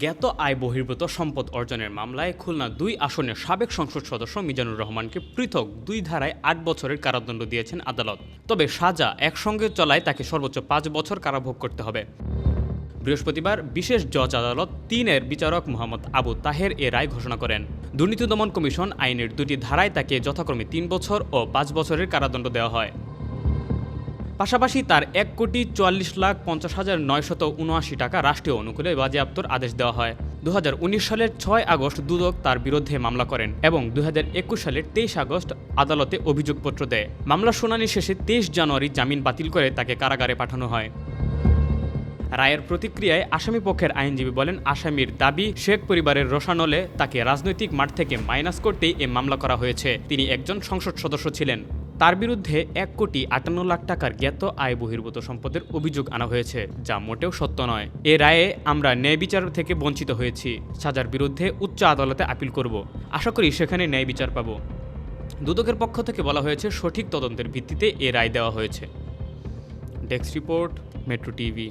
জ্ঞাত আয় বহির্ভূত সম্পদ অর্জনের মামলায় খুলনা দুই আসনের সাবেক সংসদ সদস্য মিজানুর রহমানকে পৃথক দুই ধারায় আট বছরের কারাদণ্ড দিয়েছেন আদালত। তবে সাজা একসঙ্গে চলায় তাকে সর্বোচ্চ পাঁচ বছর কারাভোগ করতে হবে। বৃহস্পতিবার বিশেষ জজ আদালত তিনের বিচারক মোহাম্মদ আবু তাহের এ রায় ঘোষণা করেন। দুর্নীতি দমন কমিশন আইনের দুটি ধারায় তাকে যথাক্রমে তিন বছর ও পাঁচ বছরের কারাদণ্ড দেওয়া হয়। পাশাপাশি তার এক কোটি চুয়াল্লিশ লাখ পঞ্চাশ হাজার নয়শত উনআশি টাকা রাষ্ট্রীয় অনুকূলে বাজেয়াপ্তর আদেশ দেওয়া হয়। দু হাজার উনিশ সালের ছয় আগস্ট দুদক তার বিরুদ্ধে মামলা করেন এবং দু হাজার একুশ সালের তেইশ আগস্ট আদালতে অভিযোগপত্র দেয়। মামলার শুনানি শেষে তেইশ জানুয়ারি জামিন বাতিল করে তাকে কারাগারে পাঠানো হয়। রায়ের প্রতিক্রিয়ায় আসামি পক্ষের আইনজীবী বলেন, আসামির দাবি, শেখ পরিবারের রোশানলে তাকে রাজনৈতিক মাঠ থেকে মাইনাস করতেই এ মামলা করা হয়েছে। তিনি একজন সংসদ সদস্য ছিলেন। তার বিরুদ্ধে এক কোটি আটান্ন লাখ টাকার জ্ঞাত আয় বহির্ভূত সম্পদের অভিযোগ আনা হয়েছে, যা মোটেও সত্য নয়। এ রায়ে আমরা ন্যায় বিচার থেকে বঞ্চিত হয়েছি। সাজার বিরুদ্ধে উচ্চ আদালতে আপিল করব। আশা করি সেখানে ন্যায় বিচার পাব। দুদকের পক্ষ থেকে বলা হয়েছে, সঠিক তদন্তের ভিত্তিতে এ রায় দেওয়া হয়েছে। Desk report, metro TV.